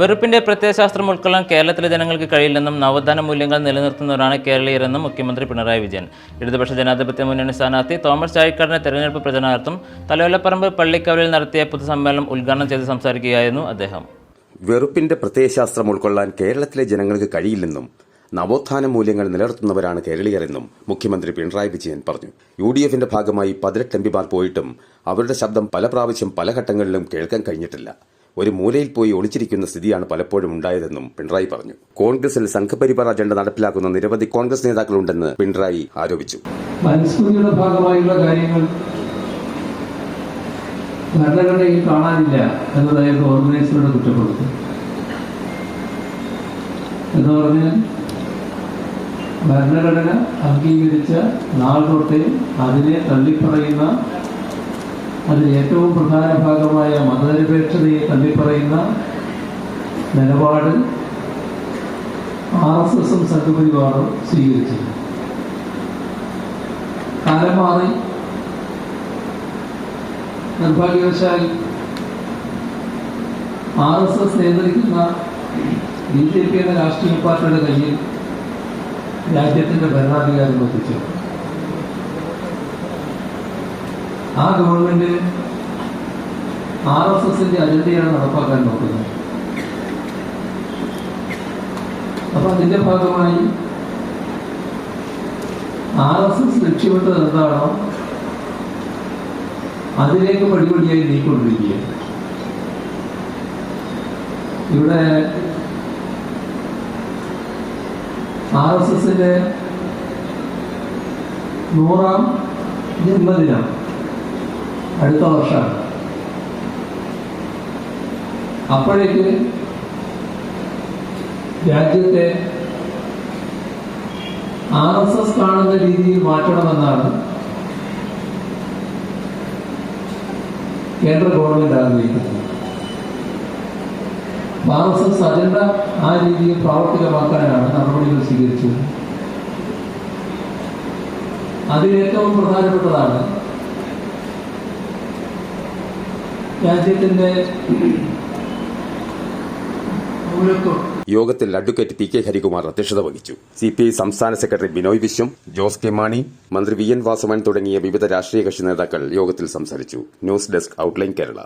വെറുപ്പിന്റെ പ്രത്യയശാസ്ത്രം ഉൾക്കൊള്ളാൻ കേരളത്തിലെ ജനങ്ങൾക്ക് കഴിയില്ലെന്നും നവോത്ഥാന മൂല്യങ്ങൾ നിലനിർത്തുന്നവരാണ് കേരളീയരെന്നും മുഖ്യമന്ത്രി പിണറായി വിജയൻ. ഇടതുപക്ഷ ജനാധിപത്യ മുന്നണി സ്ഥാനാർത്ഥി തോമസ് ചാഴിക്കാടിന്റെ തെരഞ്ഞെടുപ്പ് പ്രചരണാർത്ഥം തലവലപ്പറമ്പ് പള്ളിക്കവലിൽ നടത്തിയ പൊതുസമ്മേളനം ഉദ്ഘാടനം ചെയ്ത് സംസാരിക്കുകയായിരുന്നു അദ്ദേഹം. വെറുപ്പിന്റെ പ്രത്യയശാസ്ത്രം ഉൾക്കൊള്ളാൻ കേരളത്തിലെ ജനങ്ങൾക്ക് കഴിയില്ലെന്നും നവോത്ഥാന മൂല്യങ്ങൾ നിലനിർത്തുന്നവരാണ് കേരളീയരെന്നും മുഖ്യമന്ത്രി പിണറായി വിജയൻ പറഞ്ഞു. യു ഡി എഫിന്റെ ഭാഗമായി പതിനെട്ട് എംപിമാർ പോയിട്ടും അവരുടെ ശബ്ദം പല പ്രാവശ്യം പല ഘട്ടങ്ങളിലും കേൾക്കാൻ കഴിഞ്ഞിട്ടില്ല. ഒരു മൂലയിൽ പോയി ഒളിച്ചിരിക്കുന്ന സ്ഥിതിയാണ് പലപ്പോഴും ഉണ്ടായതെന്നും പിണറായി പറഞ്ഞു. കോൺഗ്രസിൽ സംഘപരിവാർ അജണ്ട നടപ്പിലാക്കുന്ന നിരവധി കോൺഗ്രസ് നേതാക്കളുണ്ടെന്ന് പിണറായി ആരോപിച്ചു. ഭാഗമായുള്ള കാര്യങ്ങൾ ഭരണഘടനയിൽ കാണാനില്ല എന്നതായിരുന്നു ഓർഗനൈസറുടെ കുറ്റപ്പെടുത്തൽ. എന്ന് പറഞ്ഞാൽ ഭരണഘടന അംഗീകരിച്ച നാൾ തൊട്ടേ അതിനെ തള്ളിപ്പറയുന്ന അതിൽ ഏറ്റവും പ്രധാന ഭാഗമായ മതനിരപേക്ഷതയെ തള്ളിപ്പറയുന്ന നിലപാട് ആർ എസ് എസും സംഘപരിവാറും സ്വീകരിച്ചിരുന്നു. കാലം മാറി. നിർഭാഗ്യവശാൽ ആർ എസ് എസ് നിയന്ത്രിക്കുന്ന ബി ജെ പി എന്ന രാഷ്ട്രീയ പാർട്ടിയുടെ കയ്യിൽ രാജ്യത്തിന്റെ ഭരണാധികാരം എത്തിച്ചു ആ ഗവൺമെന്റ് ആർ എസ് എസിന്റെ അജണ്ടയാണ് നടപ്പാക്കാൻ നോക്കുന്നത്. അപ്പൊ അതിന്റെ ഭാഗമായി ആർ എസ് എസ് ലക്ഷ്യമിട്ടത് എന്താണോ അതിലേക്ക് പടിപടിയായി നീക്കൊണ്ടിരിക്കുക ഇവിടെ ആർ എസ് എസിന്റെ നൂറാം ജന്മദിനം അടുത്ത വർഷമാണ്. അപ്പോഴേക്ക് രാജ്യത്തെ ആർ എസ് എസ് കാണുന്ന രീതിയിൽ മാറ്റണമെന്നാണ് കേന്ദ്ര ഗവൺമെന്റ് ആഗ്രഹിക്കുന്നത്. ആർ എസ് എസ് അജണ്ട ആ രീതിയിൽ പ്രാവർത്തികമാക്കാനാണ് നടപടികൾ സ്വീകരിച്ചത്. അതിലേറ്റവും പ്രധാനപ്പെട്ടതാണ് രാജ്യത്തിന്റെ യോഗത്തിൽ അഡ്വക്കേറ്റ് പി കെ ഹരികുമാർ അധ്യക്ഷത വഹിച്ചു. സി പി ഐ സംസ്ഥാന സെക്രട്ടറി ബിനോയ് വിശ്വം ജോസ് കെ മാണി മന്ത്രി വി എൻ വാസവൻ തുടങ്ങിയ വിവിധ രാഷ്ട്രീയ കക്ഷി നേതാക്കൾ യോഗത്തിൽ സംസാരിച്ചു. News desk outline Kerala.